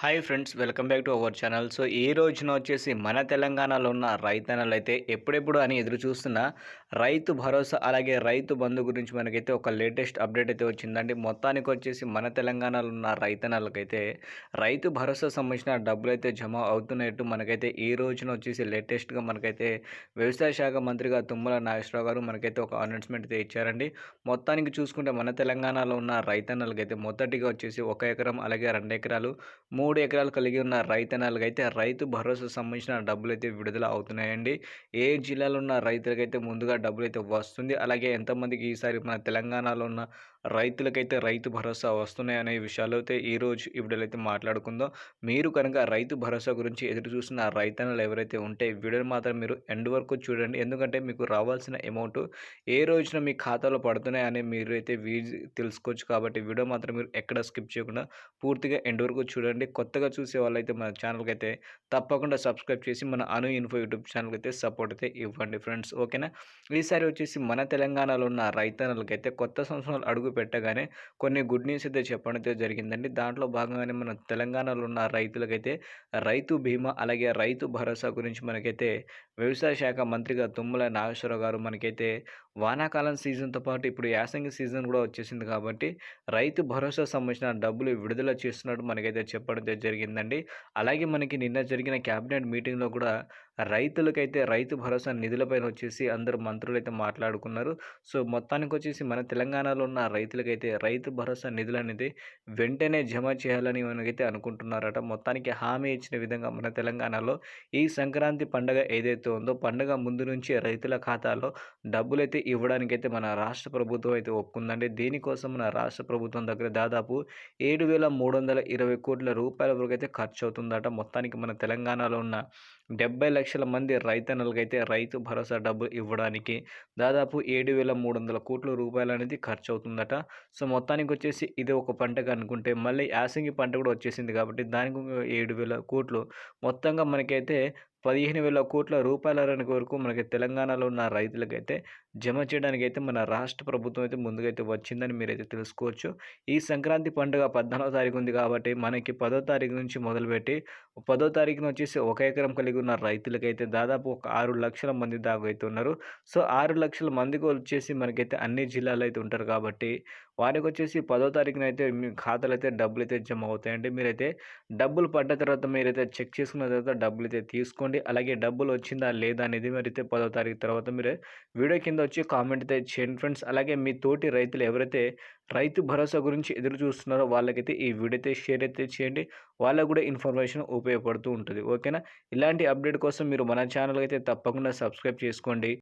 Hi friends welcome back to our channel. So ఈ రోజున వచ్చేసి మన తెలంగాణలో ఉన్న రైతన్నలు అయితే ఎప్పుడెప్పుడు అని ఎదురు చూస్తున్న రైతు భరోసా అలాగే రైతు బంధు గురించి మనకైతే ఒక లేటెస్ట్ అప్డేట్ అయితే వచ్చిందండి. మొత్తానికి వచ్చేసి మన తెలంగాణలో ఉన్న రైతన్నలకైతే రైతు భరోసా సంబంధించిన డబ్బులు అయితే జమ అవుతున్నట్టు మనకైతే ఈ రోజున వచ్చేసి లేటెస్ట్గా మనకైతే వ్యవసాయ శాఖ మంత్రిగా తుమ్మల నాగేశ్వరరావు గారు మనకైతే ఒక అనౌన్స్మెంట్ అయితే ఇచ్చారండి. మొత్తానికి చూసుకుంటే మన తెలంగాణలో ఉన్న రైతన్నలకైతే మొదటిగా వచ్చేసి ఒక ఎకరం అలాగే రెండు ఎకరాలు మూడు మూడు ఎకరాలు కలిగి ఉన్న రైతన్నలకు అయితే రైతు భరోసా సంబంధించిన డబ్బులు అయితే విడుదల అవుతున్నాయండి. ఏ జిల్లాలో ఉన్న రైతులకైతే ముందుగా డబ్బులు అయితే వస్తుంది అలాగే ఎంతమందికి ఈసారి మన తెలంగాణలో ఉన్న రైతులకైతే రైతు భరోసా వస్తున్నాయి అనే విషయాలు అయితే ఈరోజు ఈ వీడియోలో మాట్లాడుకుందాం. మీరు కనుక రైతు భరోసా గురించి ఎదురు చూసిన రైతన్నలు ఎవరైతే ఉంటే వీడియోని మాత్రం మీరు ఎండ్ వరకు చూడండి. ఎందుకంటే మీకు రావాల్సిన అమౌంట్ ఏ రోజున మీ ఖాతాలో పడుతున్నాయని మీరు అయితే తెలుసుకోవచ్చు కాబట్టి వీడియో మాత్రం మీరు ఎక్కడ స్కిప్ చేయకుండా పూర్తిగా ఎండ్ వరకు చూడండి. కొత్తగా చూసే వాళ్ళైతే మన ఛానల్కి అయితే తప్పకుండా సబ్స్క్రైబ్ చేసి మన అను ఇన్ఫో యూట్యూబ్ ఛానల్కి అయితే సపోర్ట్ అయితే ఇవ్వండి ఫ్రెండ్స్. ఓకేనా? ఈసారి వచ్చేసి మన తెలంగాణలో ఉన్న రైతన్నలకి అయితే కొత్త సంవత్సరాలు అడుగు పెట్టగానే కొన్ని గుడ్ న్యూస్ అయితే చెప్పడం అయితే జరిగిందండి. దాంట్లో భాగంగానే మన తెలంగాణలో ఉన్న రైతులకైతే రైతు బీమా అలాగే రైతు భరోసా గురించి మనకైతే వ్యవసాయ శాఖ మంత్రిగా తుమ్మల నాగేశ్వరరావు గారు మనకైతే వానాకాలం సీజన్తో పాటు ఇప్పుడు యాసంగి సీజన్ కూడా వచ్చేసింది కాబట్టి రైతు భరోసా సంబంధించిన డబ్బులు విడుదల చేస్తున్నట్టు మనకైతే చెప్పడం అయితే జరిగిందండి. అలాగే మనకి నిన్న జరిగిన క్యాబినెట్ మీటింగ్లో కూడా రైతులకైతే రైతు భరోసా నిధులపైన వచ్చేసి అందరు మంత్రులు అయితే మాట్లాడుకున్నారు. సో మొత్తానికి వచ్చేసి మన తెలంగాణలో ఉన్న రైతులకైతే రైతు భరోసా నిధులు అనేది వెంటనే జమ చేయాలని మనకైతే అనుకుంటున్నారట. మొత్తానికి హామీ ఇచ్చిన విధంగా మన తెలంగాణలో ఈ సంక్రాంతి పండగ ఏదైతే ఉందో పండగ ముందు నుంచి రైతుల ఖాతాలో డబ్బులు అయితే ఇవ్వడానికైతే మన రాష్ట్ర ప్రభుత్వం అయితే ఒప్పుకుందండి. దీనికోసం మన రాష్ట్ర ప్రభుత్వం దగ్గర దాదాపు ఏడు వేల మూడు వందల ఇరవై కోట్ల రూపాయల వరకు అయితే ఖర్చు అవుతుందట మొత్తానికి మన తెలంగాణలో ఉన్న డెబ్బై లక్షల మంది రైతన్నలకైతే రైతు భరోసా డబ్బులు ఇవ్వడానికి దాదాపు ఏడు వేల మూడు వందల కోట్ల రూపాయలు అనేది ఖర్చు అవుతుందట సో మొత్తానికి వచ్చేసి ఇది ఒక పంటగా అనుకుంటే మళ్ళీ యాసంగి పంట కూడా వచ్చేసింది కాబట్టి దానికి ఏడు వేల కోట్లు. మొత్తంగా మనకైతే పదిహేను వేల కోట్ల రూపాయల వరకు మనకి తెలంగాణలో ఉన్న రైతులకైతే జమ చేయడానికి అయితే మన రాష్ట్ర ప్రభుత్వం అయితే ముందుకైతే వచ్చిందని మీరైతే తెలుసుకోవచ్చు. ఈ సంక్రాంతి పండుగ పద్నాలుగో తారీఖు ఉంది కాబట్టి మనకి పదో తారీఖు నుంచి మొదలుపెట్టి పదో తారీఖున వచ్చేసి ఒక ఎకరం కలిగి ఉన్న రైతులకైతే దాదాపు ఒక ఆరు లక్షల మంది దాకా అయితే ఉన్నారు. సో ఆరు లక్షల మందికి వచ్చేసి మనకైతే అన్ని జిల్లాలో అయితే ఉంటారు కాబట్టి వారికి వచ్చేసి పదో తారీఖున అయితే మీ ఖాతాలు అయితే డబ్బులు అయితే జమ అవుతాయండి. మీరైతే డబ్బులు పడ్డ తర్వాత మీరైతే చెక్ చేసుకున్న తర్వాత డబ్బులు అయితే తీసుకోండి అలాగే డబ్బులు వచ్చిందా లేదా అనేది మరైతే పదో తారీఖు తర్వాత మీరు వీడియో కింద వచ్చి కామెంట్ అయితే చేయండి ఫ్రెండ్స్. అలాగే మీ తోటి రైతులు ఎవరైతే రైతు భరోసా గురించి ఎదురు చూస్తున్నారో వాళ్ళకైతే ఈ వీడియో అయితే షేర్ అయితే చేయండి. వాళ్ళకు కూడా ఇన్ఫర్మేషన్ ఉపయోగపడుతూ ఉంటుంది. ఓకేనా? ఇలాంటి అప్డేట్ కోసం మీరు మన ఛానల్ అయితే తప్పకుండా సబ్స్క్రైబ్ చేసుకోండి.